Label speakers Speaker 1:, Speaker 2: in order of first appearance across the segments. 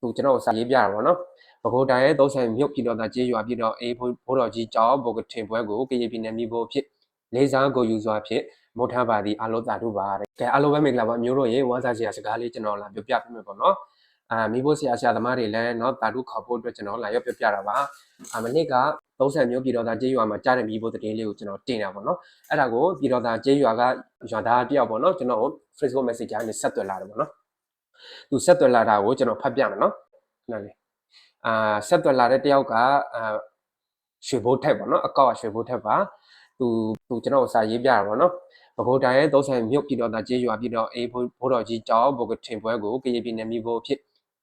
Speaker 1: သူကျွန်တော်စာရေးပြတာပေါ့နော်ဘကိုးတိုင်းရဲ့သုံးဆိုင်မြုပ်ပြည်တော်သားကျေးရွာပြည်တော်အေးဘိုးတော်ကြီးကျောင်းဘုကထင်ပွဲကိုကရင်ပြည်နယ်မြို့ပေါ်ဖြစ်လေးစားကိုယူစွာဖြင့်မောထားပါသည်အလုံးသာတို့ပါတဲ့ကဲအလုံးပဲမင်္ဂလာပါမျိုးတို့ရေဝမ်းစားစရာစကားလေးကျွန်တော်လာပြောပြပေးမယ်ပေါ့နော်အာမိဖို့ဆရာဆရာသမားတွေလည်းเนาะတာတို့ခေါ်ဖို့အတွက်ကျွန်တော်လာရောက်ပြောပြတာပါအာမနစ်က30မျိုးပြည်တော်သားကျေးရွာမှာကြားတဲ့မိဖို့တည်င်းလေးကိုကျွန်တော်တင်တာပေါ့နော်အဲ့ဒါကိုပြည်တော်သားကျေးရွာကရွာသားတယောက်ပေါ့နော်ကျွန်တော် Facebook Messenger နဲ့ဆက်သွယ်လာတယ်ပေါ့နော် သူဆက်သွယ်လာတာကိုကျွန်တော်ဖတ်ပြမယ်နော်ခဏလေးအာဆက်သွယ်လာတဲ့တယောက်ကအာရွှေဘိုးထက်ပေါ့နော်အကောက်ကရွှေဘိုးထက်ပါသူသူကျွန်တော်စာရေးပြတာပေါ့နော်ဘကိုးတိုင်းရဲ့30မြို့ပြည်တော်သားကျေးရွာပြည်တော်အေးဘိုးဘိုးတော်ကြီးကျောင်းဘုကထင်ပွဲကိုကရင်ပြည်နယ်မြို့ပေါ်ဖြစ်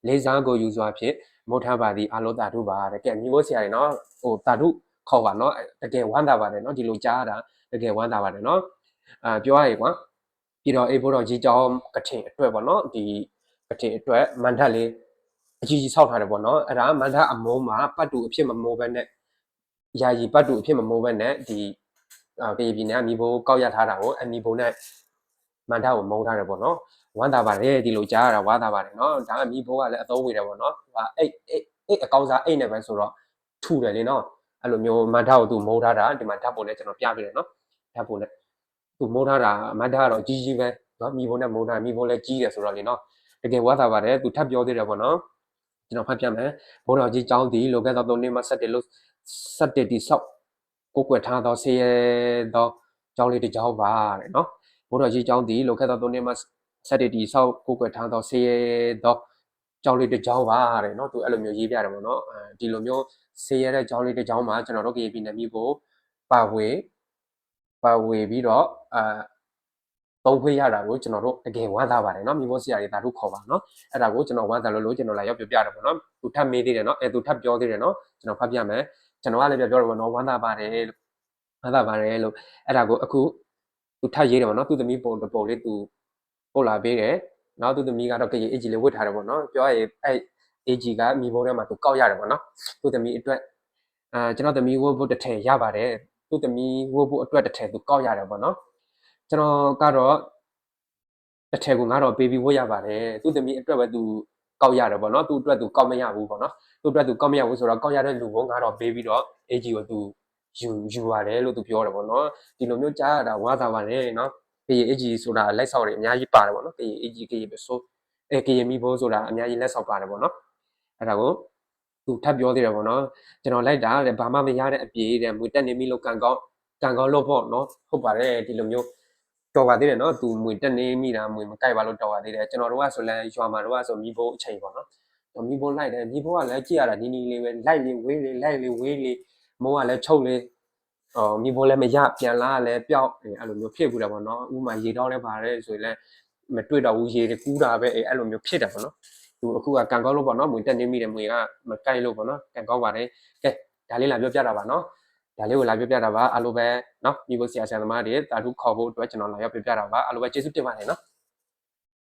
Speaker 1: လေးစားကိုယူစွာဖြင့်မို့ထားပါသည်အလောတာတို့ပါတဲ့ကဲမြို့ဆရာတွေနော်ဟိုတာတို့ခေါ်ပါနော်တကယ်ဝမ်းသာပါတယ်နော်ဒီလိုကြားရတာတကယ်ဝမ်းသာပါတယ်နော်အာပြောရရင်ကွာပြည်တော်အေးဘိုးတော်ကြီးကျောင်းကထင်အတွက်ပေါ့နော်ဒီ ကထင်အတွက်မန်ထက်လေးအကြီးကြီးဆောက်ထားတယ်ပေါ့နော်အဲ့ဒါမန်ထက်အမုံးမှာပတ်တူအဖြစ်မမိုးဘဲနဲ့ယာယီပတ်တူအဖြစ်မမိုးဘဲနဲ့ဒီအာပြည်ပြည်နဲ့အမီဘိုးကောက်ရထားတာကိုအမီဘိုးနဲ့မန်ထက်ကိုမုံထားတယ်ပေါ့နော်ဝမ်းသာပါတယ်ဒီလိုကြားရတာဝမ်းသာပါတယ်နော်ဒါအမီဘိုးကလည်းအသုံးဝင်တယ်ပေါ့နော်ဟာအိတ်အိတ်အိတ်အကောင်းစားအိတ်နဲ့ပဲဆိုတော့ထူတယ်လေနော်အဲ့လိုမျိုးမန်ထက်ကိုသူမုံထားတာဒီမှာဓာတ်ပုံနဲ့ကျွန်တော်ပြပြတယ်နော်ဓာတ်ပုံနဲ့သူမုံထားတာမန်ထက်ကတော့ကြီးကြီးပဲနော်မီဘိုးနဲ့မုံထားမီဘိုးလည်းကြီးတယ်ဆိုတော့လေနော် တကယ်ဝမ်းသာပါတယ်သူထပ်ပြောသေးတယ်ပေါ့နော်ကျွန်တော်ဖတ်ပြမယ်ဘိုးတော်ကြီးကျောင်းဒီလိုကဲတော့သုံးနှစ်မှဆက်တယ်လို့ဆက်တယ်ဒီဆောက်ကိုကွယ်ထားတော့ဆေးရတော့ကျောင်းလေးတစ်ကျောင်းပါတဲ့နော်ဘိုးတော်ကြီးကျောင်းဒီလိုကဲတော့သုံးနှစ်မှဆက်တယ်ဒီဆောက်ကိုကွယ်ထားတော့ဆေးရတော့ကျောင်းလေးတစ်ကျောင်းပါတဲ့နော်သူအဲ့လိုမျိုးရေးပြတယ်ပေါ့နော်အဲဒီလိုမျိုးဆေးရတဲ့ကျောင်းလေးတစ်ကျောင်းမှာကျွန်တော်တို့ KP နယ်မြို့ကိုပါဝေပါဝေပြီးတော့အာ သုံးခွင့်ရတာကိုကျွန်တော်တို့တကယ်ဝမ်းသာပါတယ်เนาะမိဖို့ဆရာတွေဒါတို့ခေါ်ပါเนาะအဲ့ဒါကိုကျွန်တော်ဝမ်းသာလို့လို့ကျွန်တော်လာရောက်ပြပြတယ်ပေါ့เนาะသူထပ်မေးသေးတယ်เนาะအဲသူထပ်ပြောသေးတယ်เนาะကျွန်တော်ဖတ်ပြမယ်ကျွန်တော်ကလည်းပြပြောတယ်ပေါ့เนาะဝမ်းသာပါတယ်လို့ဝမ်းသာပါတယ်လို့အဲ့ဒါကိုအခုသူထပ်ရေးတယ်ပေါ့เนาะသူသမီးပုံတစ်ပုံလေးသူပို့လာပေးတယ်နောက်သူသမီးကတော့ကြည်အေဂျီလေးဝတ်ထားတယ်ပေါ့เนาะပြောရရင်အဲ့အေဂျီကမိဖို့ထဲမှာသူကောက်ရတယ်ပေါ့เนาะသူသမီးအတွက်အဲကျွန်တော်သမီးဝတ်ဖို့တစ်ထည်ရပါတယ်သူသမီးဝတ်ဖို့အတွက်တစ်ထည်သူကောက်ရတယ်ပေါ့เนาะ ကျွန်တော်ကတော့တစ်ထည်ကိုငါတော့ပေးပြီးဝတ်ရပါတယ်သူသမီးအတွက်ပဲသူကောက်ရတယ်ပေါ့နော်သူအတွက်သူကောက်မရဘူးပေါ့နော်သူအတွက်သူကောက်မရဘူးဆိုတော့ကောက်ရတဲ့လူကိုငါတော့ပေးပြီးတော့ AG ကိုသူယူယူရတယ်လို့သူပြောတယ်ပေါ့နော်ဒီလိုမျိုးကြားရတာဝါသာပါတယ်နော်ကေ AG ဆိုတာလက်ဆောက်တွေအများကြီးပါတယ်ပေါ့နော်ကေ AG ကေပဲဆိုအဲကေမီဘိုးဆိုတာအများကြီးလက်ဆောက်ပါတယ်ပေါ့နော်အဲ့ဒါကိုသူထပ်ပြောသေးတယ်ပေါ့နော်ကျွန်တော်လိုက်တာတဲ့ဘာမှမရတဲ့အပြေတဲ့မွေတက်နေပြီလို့ကန်ကောင်းကန်ကောင်းလို့ပေါ့နော်ဟုတ်ပါတယ်ဒီလိုမျိုး တော်ပါသေးတယ်နော်သူမွေတက်နေမိတာမွေမကြိုက်ပါလို့တော်ပါသေးတယ်ကျွန်တော်တို့ကဆိုလဲရွာမှာတော့ဆိုမိဖို့အချိန်ပေါ့နော်မိဖို့လိုက်တယ်မိဖို့ကလည်းကြည့်ရတာနီးနီးလေးပဲလိုက်လေးဝေးလေးလိုက်လေးဝေးလေးမိုးကလည်းချုပ်လေးအော်မိဖို့လည်းမရပြန်လာလည်းပျောက်အဲ့လိုမျိုးဖြစ်ဘူးတယ်ပေါ့နော်ဥမာရေတော့လည်းပါတယ်ဆိုရင်လည်းမတွေ့တော့ဘူးရေကူးတာပဲအဲ့လိုမျိုးဖြစ်တယ်ပေါ့နော်သူအခုကကန်ကောက်လို့ပေါ့နော်မွေတက်နေမိတယ်မွေကမကြိုက်လို့ပေါ့နော်ကန်ကောက်ပါတယ်ကဲဒါလေးလာပြောပြတာပါနော် ဒါလေးကိုလာပြပြတာပါအားလုံးပဲเนาะမိဖို့ဆရာဆရာသမားတွေတာထုခေါ်ဖို့အတွက်ကျွန်တော်လာရောက်ပြပြတာပါအားလုံးပဲကျေးဇူးတင်ပါတယ်เนาะ